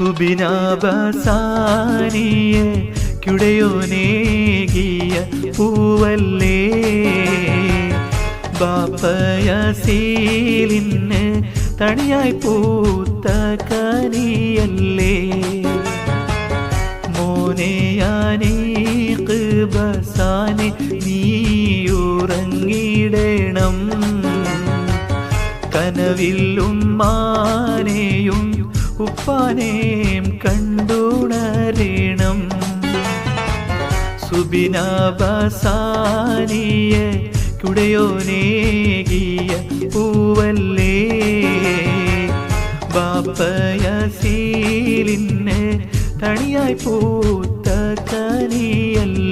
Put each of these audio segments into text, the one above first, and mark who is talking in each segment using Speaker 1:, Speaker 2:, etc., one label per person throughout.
Speaker 1: സുബിനാബസാനിയെ കുടയോനേകിയ പൂവല്ലേ? ബാപ്പയസീലിന് തണിയായി പൂത്ത കനിയല്ലേ? മോനെയാനീക്ക് ബസാനെ നീയുറങ്ങിടണം. കനവില്ലും മാനെയും ഉപ്പാനെയും കണ്ടുണരണം. സുബിനാബസാനിയെ കുടയോനേകിയ പൂവല്ലേ? ബാപ്പയ സീലിന് തണിയായി പൂത്ത കനിയല്ലേ?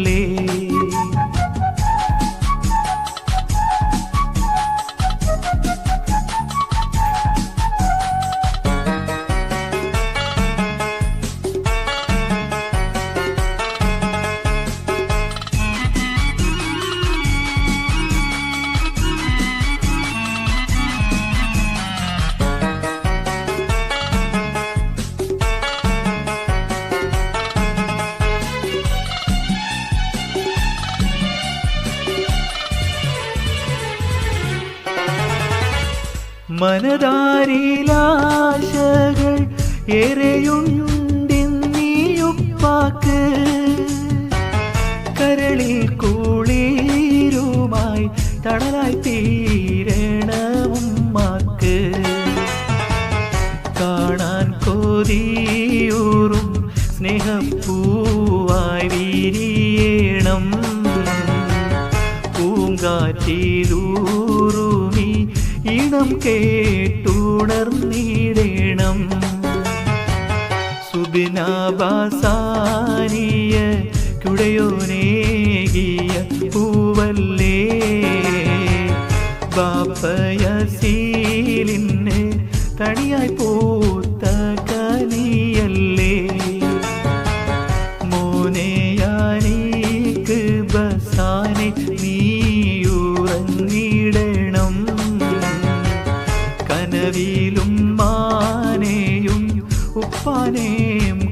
Speaker 1: മനതാരിലാശകൾ ഏറെയുണ്ടെന്നീയുപ്പാക്ക് കരളിൽ കൂളീരുമായി തണലായി തീരണമുമ്മാക്ക് കാണാൻ കൊതിയൂറും സ്നേഹപ്പൂവായി വിരിയണം. പൂങ്കാറ്റിലൂറുമി ഇണം കേട്ടുണർന്നിടണം സുബിനാബാസാനിയ കുടയോനേകിയ പൂവല്ലേ? ബാപ്പയസീലിന് തണിയായി പൂത്ത കലിയല്ലേ മോനെയാനീക്ക് നീ നീയുറങ്ങിടണം fanim